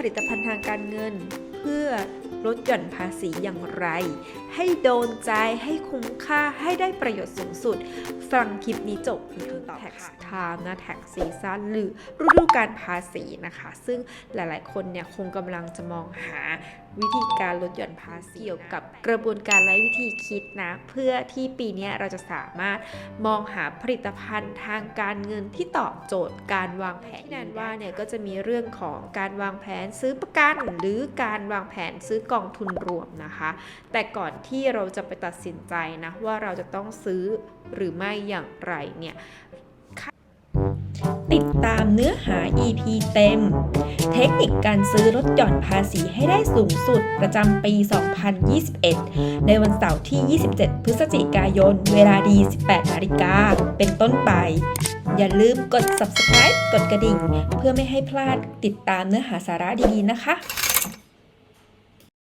ผลิตภัณฑ์ทางการเงิน เพื่อ ลดหย่อนภาษีอย่างไร ให้โดนใจให้คุ้มค่าให้ได้ประโยชน์สูงสุด ฟังคลิปนี้จบมีคำตอบ tax time นะ tax season หรือฤดูการภาษีนะคะ ซึ่งหลายๆ คนเนี่ยคงกำลังจะมองหาวิธีการลดหย่อนภาษีเกี่ยวกับกระบวนการและวิธีคิดนะ เพื่อที่ปีนี้เราจะสามารถมองหาผลิตภัณฑ์ทางการเงินที่ตอบโจทย์การวางแผนที่แนนว่าเนี่ยก็จะมีเรื่องของการวางแผนซื้อประกันหรือการวางแผนซื้อกองทุนรวมนะคะ แต่ก่อนที่เราจะไปตัดสินใจนะว่าเราจะต้องซื้อหรือไม่อย่างไรเนี่ยติดตามเนื้อหา EP เต็ม เทคนิคการซื้อลดหย่อนภาษีให้ได้สูงสุดประจำปี 2021 ในวันเสาร์ที่ 27 พฤศจิกายน เวลาดี 18นาฬิกา เป็นต้นไป อย่าลืมกด subscribe กดกระดิ่ง เพื่อไม่ให้พลาดติดตามเนื้อหาสาระดีๆนะคะ